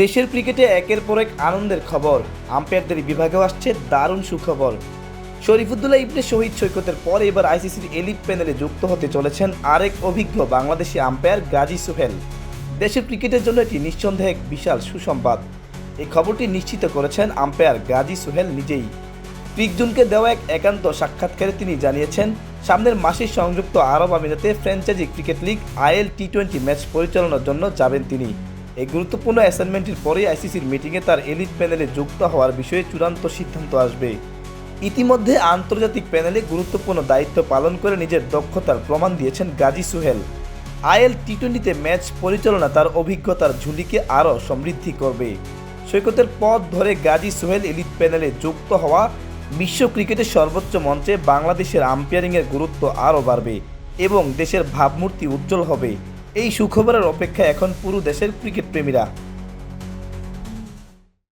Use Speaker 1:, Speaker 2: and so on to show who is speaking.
Speaker 1: দেশের ক্রিকেটে একের পর এক আনন্দের খবর। আম্পায়ারদের বিভাগেও আসছে দারুণ সুখবর। শরীফুদ্দোল্লাহ ইবনে শহীদ সৈকতের পর এবার আইসিসির এলিট প্যানেলে যুক্ত হতে চলেছেন আরেক অভিজ্ঞ বাংলাদেশি আম্পায়ার গাজী সোহেল। দেশের ক্রিকেটের জন্য এটি নিঃসন্দেহে এক বিশাল সুসংবাদ। এই খবরটি নিশ্চিত করেছেন আম্পায়ার গাজী সোহেল নিজেই। পিকজুনকে দেওয়া এক একান্ত সাক্ষাৎকারে তিনি জানিয়েছেন, সামনের মাসে সংযুক্ত আরব আমিরাতে franchise cricket league IL T twenty match পরিচালনার জন্য যাবেন তিনি। এই গুরুত্বপূর্ণ অ্যাসাইনমেন্টের পরেই আইসিসির মিটিংয়ে তার এলিট প্যানেলে যুক্ত হওয়ার বিষয়ে চূড়ান্ত সিদ্ধান্ত আসবে। ইতিমধ্যে আন্তর্জাতিক প্যানেলে গুরুত্বপূর্ণ দায়িত্ব পালন করে নিজের দক্ষতার প্রমাণ দিয়েছেন গাজী সুহেল। আইএল টি টোয়েন্টিতে ম্যাচ পরিচালনা তার অভিজ্ঞতার ঝুলিকে আরও সমৃদ্ধি করবে। সৈকতের পথ ধরে গাজী সোহেল এলিট প্যানেলে যুক্ত হওয়া বিশ্ব ক্রিকেটের সর্বোচ্চ মঞ্চে বাংলাদেশের আম্পায়ারিংয়ের গুরুত্ব আরও বাড়বে এবং দেশের ভাবমূর্তি উজ্জ্বল হবে। এই সুখবরের অপেক্ষা এখন পুরো দেশের ক্রিকেট প্রেমীরা